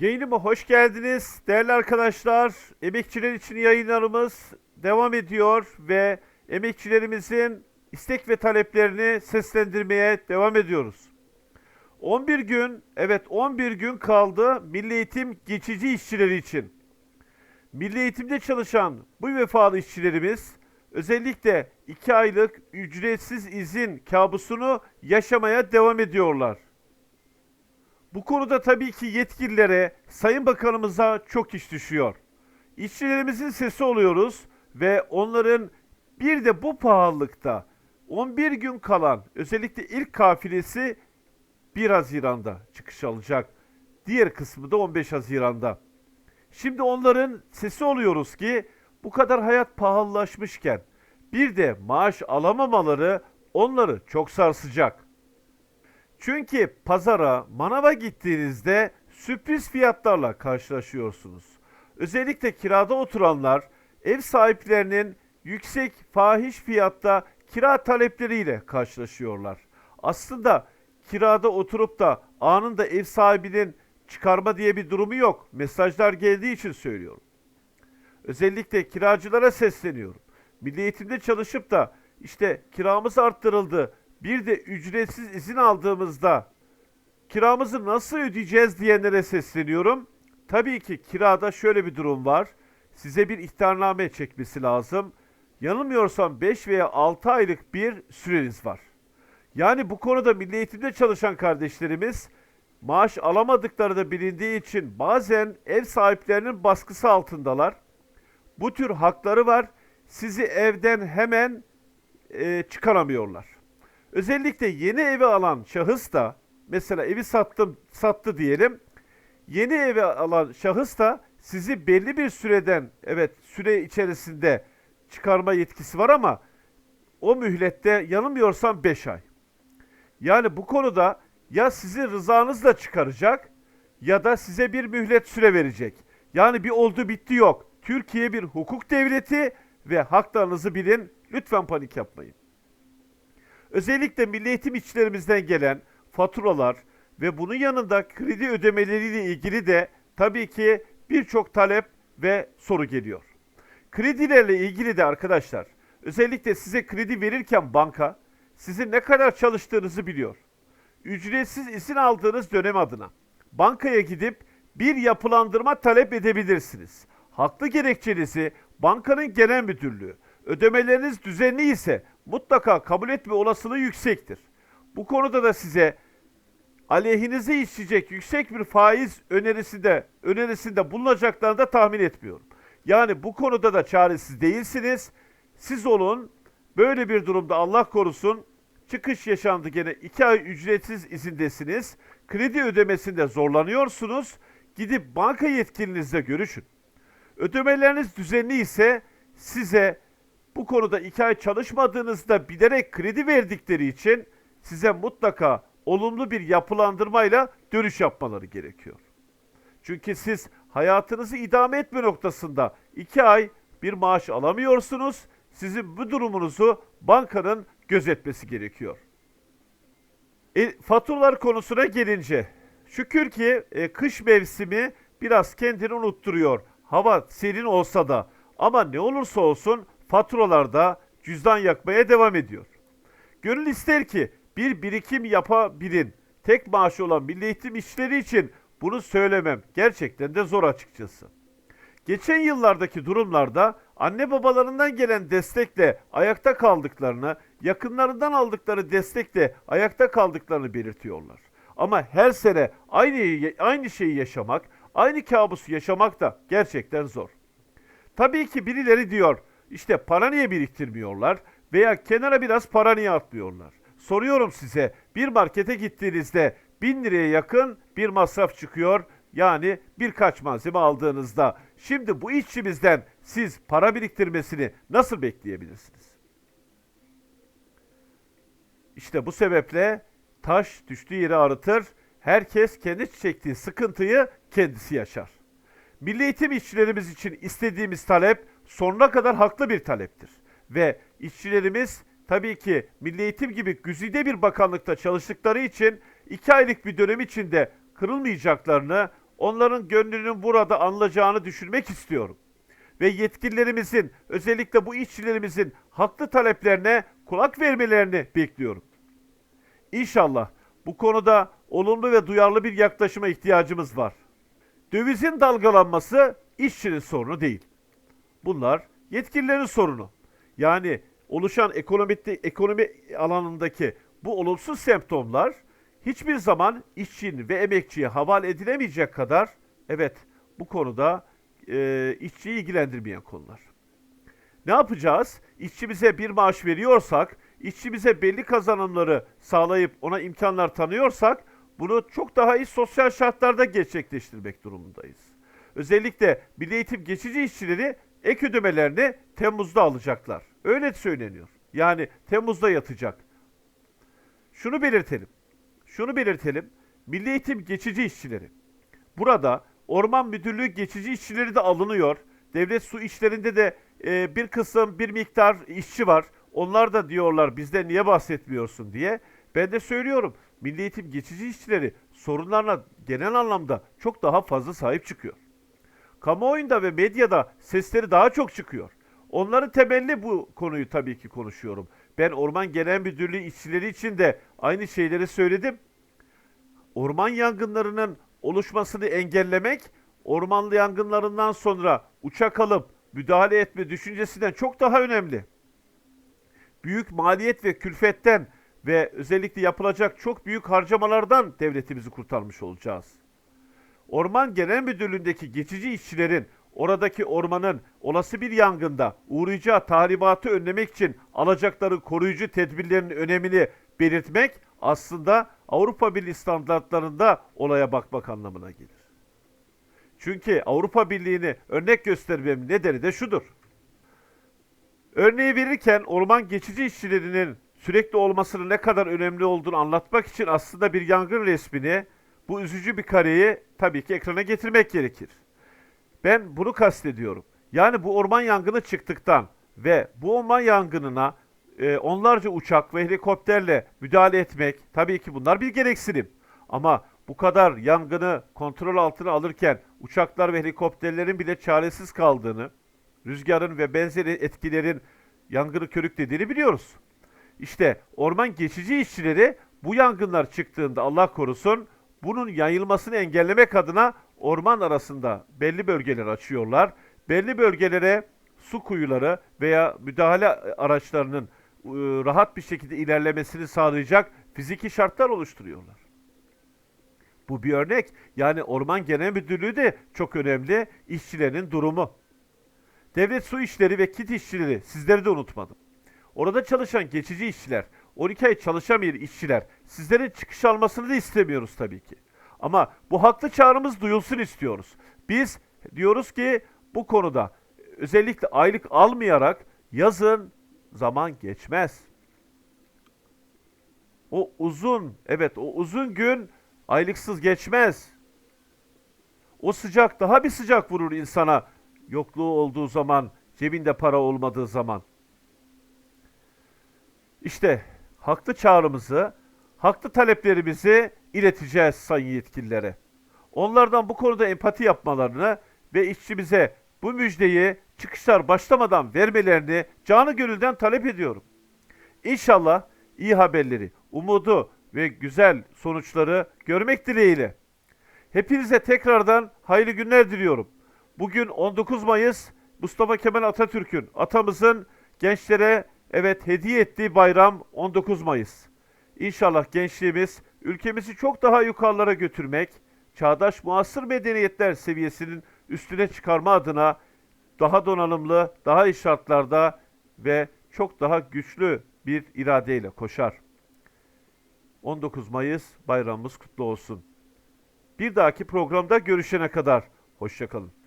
Yayınıma hoş geldiniz değerli arkadaşlar. Emekçiler için yayınlarımız devam ediyor ve emekçilerimizin istek ve taleplerini seslendirmeye devam ediyoruz. 11 gün, evet 11 gün kaldı Milli Eğitim geçici işçileri için. Milli Eğitimde çalışan bu vefalı işçilerimiz özellikle 2 aylık ücretsiz izin kabusunu yaşamaya devam ediyorlar. Bu konuda tabii ki yetkililere, Sayın Bakanımıza çok iş düşüyor. İşçilerimizin sesi oluyoruz ve onların bir de bu pahalılıkta 11 gün kalan özellikle ilk kafilesi 1 Haziran'da çıkış alacak. Diğer kısmı da 15 Haziran'da. Şimdi onların sesi oluyoruz ki bu kadar hayat pahalılaşmışken bir de maaş alamamaları onları çok sarsacak. Çünkü pazara, manava gittiğinizde sürpriz fiyatlarla karşılaşıyorsunuz. Özellikle kirada oturanlar ev sahiplerinin yüksek fahiş fiyatta kira talepleriyle karşılaşıyorlar. Aslında kirada oturup da anında ev sahibinin çıkarma diye bir durumu yok. Mesajlar geldiği için söylüyorum. Özellikle kiracılara sesleniyorum. Milli eğitimde çalışıp da işte kiramız arttırıldı. Bir de ücretsiz izin aldığımızda kiramızı nasıl ödeyeceğiz diyenlere sesleniyorum. Tabii ki kirada şöyle bir durum var. Size bir ihtarname çekmesi lazım. Yanılmıyorsam 5 veya 6 aylık bir süreniz var. Yani bu konuda milli eğitimde çalışan kardeşlerimiz maaş alamadıkları da bilindiği için bazen ev sahiplerinin baskısı altındalar. Bu tür hakları var. Sizi evden hemen e, çıkaramıyorlar. Özellikle yeni evi alan şahıs da mesela evi sattım sattı diyelim. Yeni evi alan şahıs da sizi belli bir süreden evet süre içerisinde çıkarma yetkisi var ama o mühlette yanılmıyorsam 5 ay. Yani bu konuda ya sizi rızanızla çıkaracak ya da size bir mühlet süre verecek. Yani bir oldu bitti yok. Türkiye bir hukuk devleti ve haklarınızı bilin. Lütfen panik yapmayın. Özellikle milli eğitim işçilerimizden gelen faturalar ve bunun yanında kredi ödemeleriyle ilgili de tabii ki birçok talep ve soru geliyor. Kredilerle ilgili de arkadaşlar özellikle size kredi verirken banka sizin ne kadar çalıştığınızı biliyor. Ücretsiz izin aldığınız dönem adına bankaya gidip bir yapılandırma talep edebilirsiniz. Haklı gerekçenizi bankanın genel müdürlüğü, ödemeleriniz düzenli ise mutlaka kabul etme olasılığı yüksektir. Bu konuda da size aleyhinize işleyecek yüksek bir faiz önerisinde önerisinde bulunacaklarını da tahmin etmiyorum. Yani bu konuda da çaresiz değilsiniz. Siz olun böyle bir durumda Allah korusun çıkış yaşandı gene 2 ay ücretsiz izindesiniz. Kredi ödemesinde zorlanıyorsunuz. Gidip banka yetkilinizle görüşün. Ödemeleriniz düzenli ise size bu konuda 2 ay çalışmadığınızda bilerek kredi verdikleri için size mutlaka olumlu bir yapılandırmayla dönüş yapmaları gerekiyor. Çünkü siz hayatınızı idame etme noktasında 2 ay bir maaş alamıyorsunuz. Sizin bu durumunuzu bankanın gözetmesi gerekiyor. E, faturalar konusuna gelince şükür ki e, kış mevsimi biraz kendini unutturuyor. Hava serin olsa da ama ne olursa olsun faturalarda cüzdan yakmaya devam ediyor. Gönül ister ki bir birikim yapabilin. Tek maaşı olan milli eğitim işleri için bunu söylemem gerçekten de zor açıkçası. Geçen yıllardaki durumlarda anne babalarından gelen destekle ayakta kaldıklarını, yakınlarından aldıkları destekle ayakta kaldıklarını belirtiyorlar. Ama her sene aynı aynı şeyi yaşamak, aynı kabusu yaşamak da gerçekten zor. Tabii ki birileri diyor, işte para niye biriktirmiyorlar veya kenara biraz para niye atmıyorlar? Soruyorum size, bir markete gittiğinizde 1000 liraya yakın bir masraf çıkıyor. Yani birkaç malzeme aldığınızda. Şimdi bu işçimizden siz para biriktirmesini nasıl bekleyebilirsiniz? İşte bu sebeple taş düştüğü yeri arıtır. Herkes kendi çektiği sıkıntıyı kendisi yaşar. Milli eğitim işçilerimiz için istediğimiz talep sonuna kadar haklı bir taleptir. Ve işçilerimiz tabii ki Milli Eğitim gibi güzide bir bakanlıkta çalıştıkları için iki aylık bir dönem içinde kırılmayacaklarını, onların gönlünün burada anılacağını düşünmek istiyorum. Ve yetkililerimizin özellikle bu işçilerimizin haklı taleplerine kulak vermelerini bekliyorum. İnşallah bu konuda olumlu ve duyarlı bir yaklaşıma ihtiyacımız var. Dövizin dalgalanması işçinin sorunu değil. Bunlar yetkililerin sorunu. Yani oluşan ekonomide, ekonomi alanındaki bu olumsuz semptomlar hiçbir zaman işçinin ve emekçiye havale edilemeyecek kadar evet bu konuda e, işçiyi ilgilendirmeyen konular. Ne yapacağız? İşçimize bir maaş veriyorsak, işçimize belli kazanımları sağlayıp ona imkanlar tanıyorsak bunu çok daha iyi sosyal şartlarda gerçekleştirmek durumundayız. Özellikle Milli Eğitim geçici işçileri ek ödemelerini Temmuz'da alacaklar. Öyle söyleniyor. Yani Temmuz'da yatacak. Şunu belirtelim. Şunu belirtelim. Milli Eğitim geçici işçileri. Burada Orman Müdürlüğü geçici işçileri de alınıyor. Devlet su işlerinde de e, bir kısım, bir miktar işçi var. Onlar da diyorlar bizde niye bahsetmiyorsun diye. Ben de söylüyorum. Milli Eğitim geçici işçileri sorunlarına genel anlamda çok daha fazla sahip çıkıyor. Kamuoyunda ve medyada sesleri daha çok çıkıyor. Onların temelli bu konuyu tabii ki konuşuyorum. Ben Orman Genel Müdürlüğü işçileri için de aynı şeyleri söyledim. Orman yangınlarının oluşmasını engellemek, ormanlı yangınlarından sonra uçak alıp müdahale etme düşüncesinden çok daha önemli. Büyük maliyet ve külfetten ve özellikle yapılacak çok büyük harcamalardan devletimizi kurtarmış olacağız. Orman Genel Müdürlüğü'ndeki geçici işçilerin oradaki ormanın olası bir yangında uğrayacağı tahribatı önlemek için alacakları koruyucu tedbirlerin önemini belirtmek aslında Avrupa Birliği standartlarında olaya bakmak anlamına gelir. Çünkü Avrupa Birliği'ni örnek göstermemin nedeni de şudur. Örneği verirken orman geçici işçilerinin sürekli olmasının ne kadar önemli olduğunu anlatmak için aslında bir yangın resmini, bu üzücü bir kareyi tabii ki ekrana getirmek gerekir. Ben bunu kastediyorum. Yani bu orman yangını çıktıktan ve bu orman yangınına e, onlarca uçak ve helikopterle müdahale etmek tabii ki bunlar bir gereksinim. Ama bu kadar yangını kontrol altına alırken uçaklar ve helikopterlerin bile çaresiz kaldığını, rüzgarın ve benzeri etkilerin yangını körüklediğini biliyoruz. İşte orman geçici işçileri bu yangınlar çıktığında Allah korusun bunun yayılmasını engellemek adına orman arasında belli bölgeler açıyorlar. Belli bölgelere su kuyuları veya müdahale araçlarının e, rahat bir şekilde ilerlemesini sağlayacak fiziki şartlar oluşturuyorlar. Bu bir örnek. Yani Orman Genel Müdürlüğü de çok önemli. İşçilerin durumu. Devlet su işleri ve kit işçileri sizleri de unutmadım. Orada çalışan geçici işçiler, 12 ay çalışamayan işçiler sizlerin çıkış almasını da istemiyoruz tabii ki. Ama bu haklı çağrımız duyulsun istiyoruz. Biz diyoruz ki bu konuda özellikle aylık almayarak yazın zaman geçmez. O uzun, evet o uzun gün aylıksız geçmez. O sıcak daha bir sıcak vurur insana yokluğu olduğu zaman, cebinde para olmadığı zaman. İşte haklı çağrımızı, haklı taleplerimizi ileteceğiz sayın yetkililere. Onlardan bu konuda empati yapmalarını ve işçimize bu müjdeyi çıkışlar başlamadan vermelerini canı gönülden talep ediyorum. İnşallah iyi haberleri, umudu ve güzel sonuçları görmek dileğiyle. Hepinize tekrardan hayırlı günler diliyorum. Bugün 19 Mayıs Mustafa Kemal Atatürk'ün, atamızın gençlere evet hediye ettiği bayram 19 Mayıs. İnşallah gençliğimiz ülkemizi çok daha yukarılara götürmek, çağdaş muasır medeniyetler seviyesinin üstüne çıkarma adına daha donanımlı, daha iyi şartlarda ve çok daha güçlü bir iradeyle koşar. 19 Mayıs bayramımız kutlu olsun. Bir dahaki programda görüşene kadar hoşçakalın.